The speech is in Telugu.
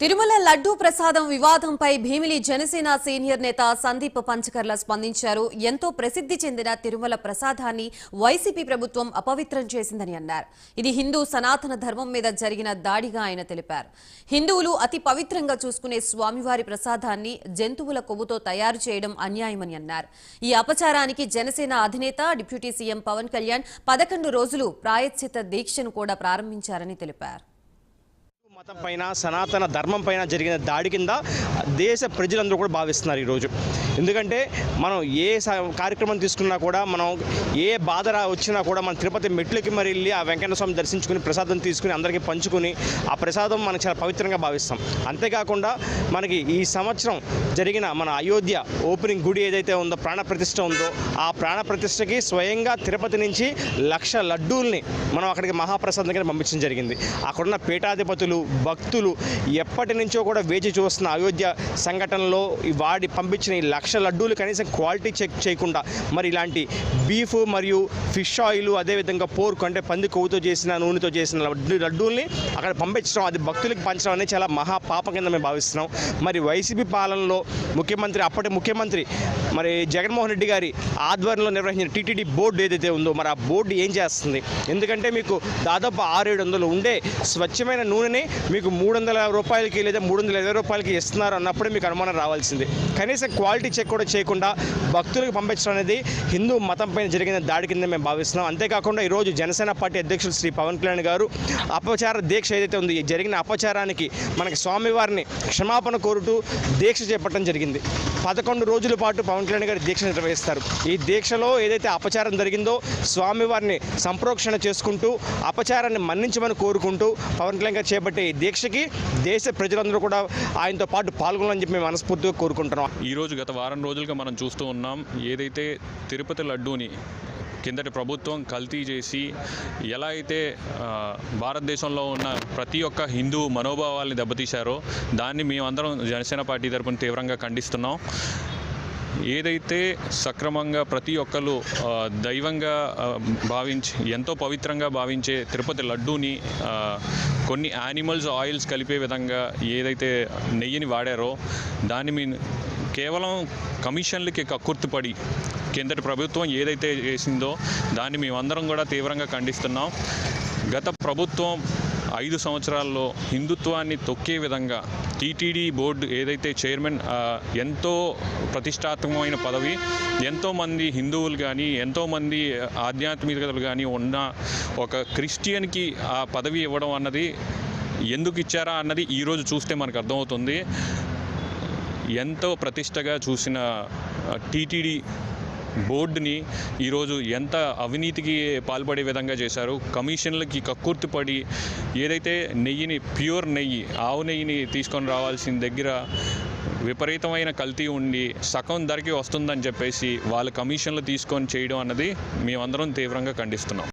తిరుమల లడ్డూ ప్రసాదం వివాదంపై భీమిలి జనసేన సీనియర్ నేత సందీప్ పంచకర్ల స్పందించారు. ఎంతో ప్రసిద్ధి చెందిన తిరుమల ప్రసాదాన్ని వైసీపీ ప్రభుత్వం అపవిత్రం చేసిందని అన్నారు. ఇది హిందూ సనాతన ధర్మం మీద జరిగిన దాడిగా ఆయన తెలిపారు. హిందువులు అతి పవిత్రంగా చూసుకునే స్వామివారి ప్రసాదాన్ని జంతువుల కొవ్వుతో తయారు చేయడం అన్యాయమని అన్నారు. ఈ అపచారానికి జనసేన అధినేత డిప్యూటీ సీఎం పవన్ కళ్యాణ్ పదకొండు రోజులు ప్రాయశ్చిత దీక్షను కూడా ప్రారంభించారని తెలిపారు. మతం పైన సనాతన ధర్మం పైన జరిగిన దాడి కింద దేశ ప్రజలందరూ కూడా భావిస్తున్నారు ఈరోజు. ఎందుకంటే మనం ఏ కార్యక్రమం తీసుకున్నా కూడా మనం ఏ బాధ వచ్చినా కూడా మన తిరుపతి మెట్లకి మరి వెళ్ళి ఆ వెంకన్న స్వామి దర్శించుకుని ప్రసాదం తీసుకుని అందరికీ పంచుకుని ఆ ప్రసాదం మనం చాలా పవిత్రంగా భావిస్తాం. అంతేకాకుండా మనకి ఈ సంవత్సరం జరిగిన మన అయోధ్య ఓపెనింగ్ గుడి ఏదైతే ఉందో ప్రాణప్రతిష్ట ఉందో ఆ ప్రాణ ప్రతిష్టకి స్వయంగా తిరుపతి నుంచి లక్ష లడ్డూల్ని మనం అక్కడికి మహాప్రసాదం దగ్గర పంపించడం జరిగింది. అక్కడున్న పీఠాధిపతులు భక్తులు ఎప్పటి నుంచో కూడా వేచి చూస్తున్న అయోధ్య సంఘటనలో వాడి పంపించిన ఈ లక్ష లడ్డూలు కనీసం క్వాలిటీ చెక్ చేయకుండా మరి ఇలాంటి బీఫ్ మరియు ఫిష్ ఆయిల్ అదేవిధంగా పోర్క్ అంటే పంది కొవ్వుతో చేసిన నూనెతో చేసిన లడ్డు లడ్డూల్ని అక్కడ పంపించడం అది భక్తులకు పంచడం అనేది చాలా మహాపాప కింద మేము భావిస్తున్నాం. మరి వైసీపీ పాలనలో ముఖ్యమంత్రి అప్పటి ముఖ్యమంత్రి మరి జగన్మోహన్ రెడ్డి గారి ఆధ్వర్యంలో నిర్వహించిన టీటీడీ బోర్డు ఏదైతే ఉందో మరి ఆ బోర్డు ఏం చేస్తుంది? ఎందుకంటే మీకు దాదాపు ఆరు ఏడు వందలు ఉండే స్వచ్ఛమైన నూనెని మీకు మూడు వందల రూపాయలకి లేదా మూడు వందల ఇరవై రూపాయలకి ఇస్తున్నారు అన్నప్పుడే మీకు అనుమానం రావాల్సింది. కనీసం క్వాలిటీ చెక్ కూడా చేయకుండా భక్తులకు పంపించడం అనేది హిందూ మతం పైన జరిగిన దాడి కింద మేము భావిస్తున్నాం. అంతేకాకుండా ఈరోజు జనసేన పార్టీ అధ్యక్షులు శ్రీ పవన్ కళ్యాణ్ గారు అపచార దీక్ష ఏదైతే ఉంది జరిగిన అపచారానికి మనకి స్వామివారిని క్షమాపణ కోరుతూ దీక్ష చేపట్టడం జరిగింది. పదకొండు రోజుల పాటు పవన్ కళ్యాణ్ గారు దీక్ష నిర్వహిస్తారు. ఈ దీక్షలో ఏదైతే అపచారం జరిగిందో స్వామివారిని సంప్రోక్షణ చేసుకుంటూ అపచారాన్ని మన్నించమని కోరుకుంటూ పవన్ కళ్యాణ్ గారు చేపట్టే ఈ దీక్షకి దేశ ప్రజలందరూ కూడా ఆయనతో పాటు పాల్గొనాలని చెప్పి మేము మనస్ఫూర్తిగా కోరుకుంటున్నాం. ఈరోజు గత వారం రోజులుగా మనం చూస్తూ ఉన్నాం ఏదైతే తిరుపతి లడ్డూని కిందటి ప్రభుత్వం కల్తీ చేసి ఎలా అయితే భారతదేశంలో ఉన్న ప్రతి ఒక్క హిందూ మనోభావాల్ని దెబ్బతీశారో దాన్ని మేమందరం జనసేన పార్టీ తరపున తీవ్రంగా ఖండిస్తున్నాం. ఏదైతే సక్రమంగా ప్రతి ఒక్కరు దైవంగా భావించి ఎంతో పవిత్రంగా భావించే తిరుపతి లడ్డూని కొన్ని యానిమల్స్ ఆయిల్స్ కలిపే విధంగా ఏదైతే నెయ్యిని వాడారో దాన్ని మీ కేవలం కమిషన్లకి కక్కుర్తిపడి కిందటి ప్రభుత్వం ఏదైతే చేసిందో దాన్ని మేమందరం కూడా తీవ్రంగా ఖండిస్తున్నాం. గత ప్రభుత్వం ఐదు సంవత్సరాల్లో హిందుత్వాన్ని తొక్కే విధంగా టీటీడీ బోర్డు ఏదైతే చైర్మన్ ఎంతో ప్రతిష్టాత్మకమైన పదవి ఎంతోమంది హిందువులు కానీ ఎంతోమంది ఆధ్యాత్మికతలు కానీ ఉన్న ఒక క్రిస్టియన్కి ఆ పదవి ఇవ్వడం అన్నది ఎందుకు ఇచ్చారా అన్నది ఈరోజు చూస్తే మనకు అర్థమవుతుంది. ఎంతో ప్రతిష్టగా చూసిన టీటీడీ బోర్డుని ఈరోజు ఎంత అవినీతికి పాల్పడే విధంగా చేశారు కమిషన్లకి కక్కుర్తిపడి ఏదైతే నెయ్యిని ప్యూర్ నెయ్యి ఆవు నెయ్యిని తీసుకొని రావాల్సిన దగ్గర విపరీతమైన కల్తీ ఉండి సగం ధరకి వస్తుందని చెప్పేసి వాళ్ళ కమిషన్లు తీసుకొని చేయడం అన్నది మేమందరం తీవ్రంగా ఖండిస్తున్నాం.